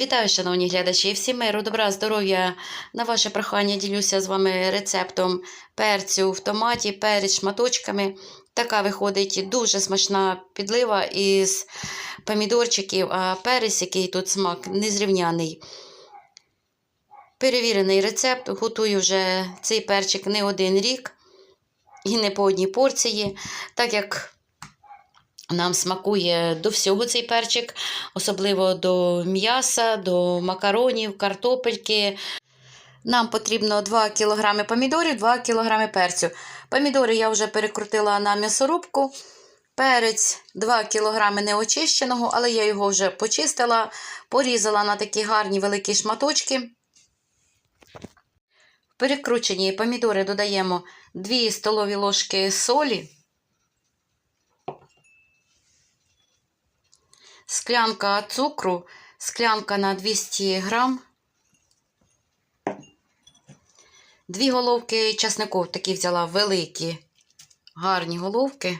Вітаю, шановні глядачі! Всім миру, добра, здоров'я! На ваше прохання ділюся з вами рецептом перцю в томаті, перець шматочками. Така виходить дуже смачна підлива із помідорчиків, а перець, який тут смак, незрівняний. Перевірений рецепт. Готую вже цей перчик не один рік і не по одній порції, так як нам смакує до всього цей перчик, особливо до м'яса, до макаронів, картопельки. Нам потрібно 2 кг помідорів, 2 кг перцю. Помідори я вже перекрутила на м'ясорубку. Перець 2 кг неочищеного, але я його вже почистила, порізала на такі гарні великі шматочки. В перекручені помідори додаємо 2 столові ложки солі. Склянка цукру, склянка на 200 грам, дві головки часнику, такі взяла великі, гарні головки.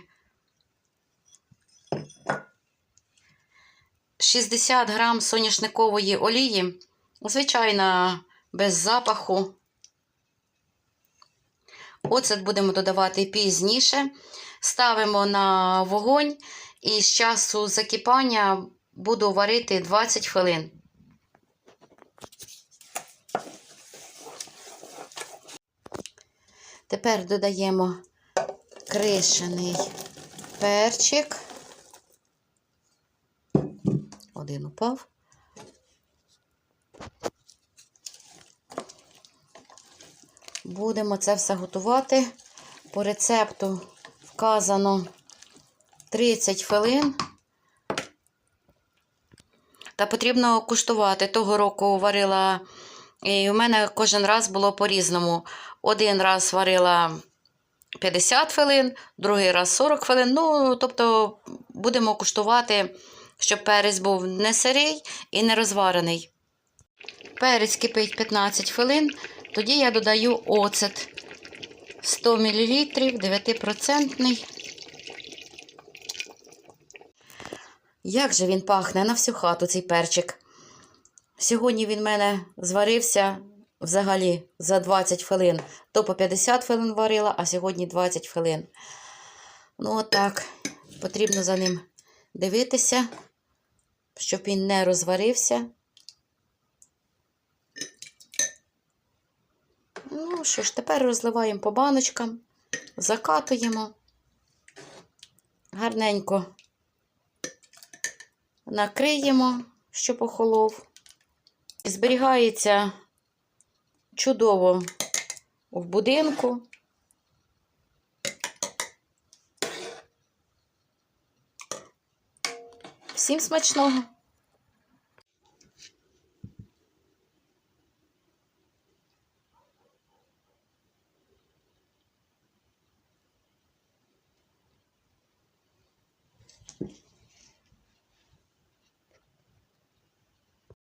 60 грам соняшникової олії, звичайно, без запаху. Оцет будемо додавати пізніше. Ставимо на вогонь і з часу закипання буду варити 20 хвилин. Тепер додаємо кришений перчик. Один упав. Будемо це все готувати. По рецепту вказано 30 хвилин. Та потрібно куштувати. Того року варила, і у мене кожен раз було по-різному. Один раз варила 50 хвилин, другий раз 40 хвилин. Ну, тобто, будемо куштувати, щоб перець був не сирий і не розварений. Перець кипить 15 хвилин, тоді я додаю оцет 100 мл, 9%. Як же він пахне на всю хату цей перчик. Сьогодні він в мене зварився взагалі за 20 хвилин. То по 50 хвилин варила, а сьогодні 20 хвилин. Ну, отак. Потрібно за ним дивитися, щоб він не розварився. Ну, що ж, тепер розливаємо по баночкам, закатуємо гарненько накриємо, щоб охолов. Зберігається чудово в будинку. Всім смачного!